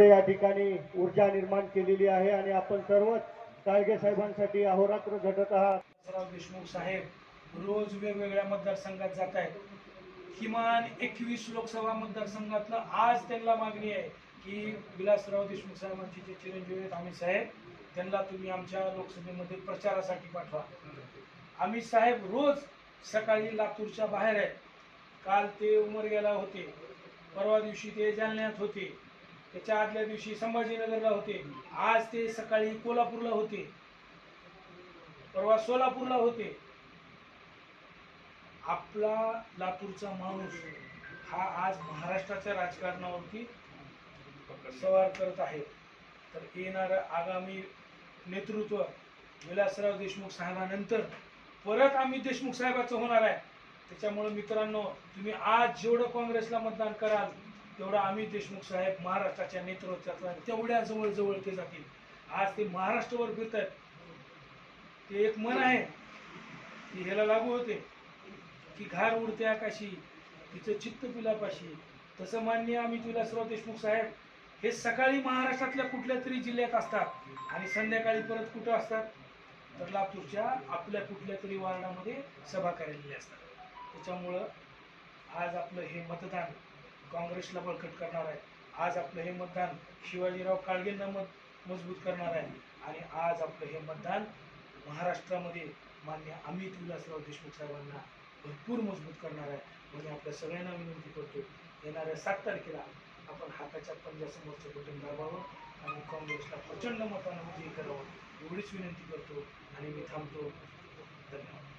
या ठिकाणी ऊर्जा निर्माण केलेली आहे आणि आपण सर्वच काळगे साहेबांसाठी अहोरात्र झटत आहात. देशमुख साहेब रोज वेगवेगळ्या मतदारसंघात जात आहेत. किमान एकवीस लोकसभा मतदारसंघातलं आज त्यांना मागणी आहे की विलासराव देशमुख साहेबांचे जे चिरंजीवी आहेत अमित साहेब त्यांना तुम्ही आमच्या लोकसभेमध्ये प्रचारासाठी पाठवा. अमित साहेब रोज सकाळी लातूरच्या बाहेर आहेत. काल ते उमरग्याला होते. परवा दिवशी ते जालन्यात होते. त्याच्या आदल्या दिवशी संभाजीनगरला होते. आज ते सकाळी कोल्हापूरला होते. परवा सोलापूरला होते. आपला लातूरचा माणूस हा आज महाराष्ट्राच्या राजकारणावरती सवार करत आहे. तर येणारं आगामी नेतृत्व विलासराव देशमुख साहेबांनंतर परत आम्ही देशमुख साहेबाचं होणार आहे. त्याच्यामुळे मित्रांनो तुम्ही आज जेवढं काँग्रेसला मतदान कराल तेवढा अमित देशमुख साहेब महाराष्ट्राच्या नेतृत्वाचा तेवढ्या जवळ जवळ ते जातील. आज ते महाराष्ट्रावर फिरत आहेत ते एक मन आहे की ह्याला लागू होते. की घार उडते आकाशी तिचं चित्त पिलापाशी तसं मान्य आम्ही विलासराव देशमुख साहेब. हे सकाळी महाराष्ट्रातल्या कुठल्या तरी जिल्ह्यात असतात. आणि संध्याकाळी परत कुठं असतात? तर लातूरच्या आपल्या कुठल्या तरी वार्डामध्ये सभा करायलेल्या असतात. त्याच्यामुळं आज आपलं हे मतदान काँग्रेसला बळकट करणार आहे. आज आपलं हे मतदान शिवाजीराव काळगेंना मत मजबूत करणार आहे. आणि आज आपलं हे मतदान महाराष्ट्रामध्ये मान्य अमित विलासराव देशमुख साहेबांना भरपूर मजबूत करणार आहे. म्हणून आपल्या सगळ्यांना विनंती करतो येणाऱ्या सात तारखेला आपण हाताच्या पंजासमोरचं बटन दाबावं आणि काँग्रेसला प्रचंड मतानं विजयी करावं एवढीच विनंती करतो आणि मी थांबतो. धन्यवाद.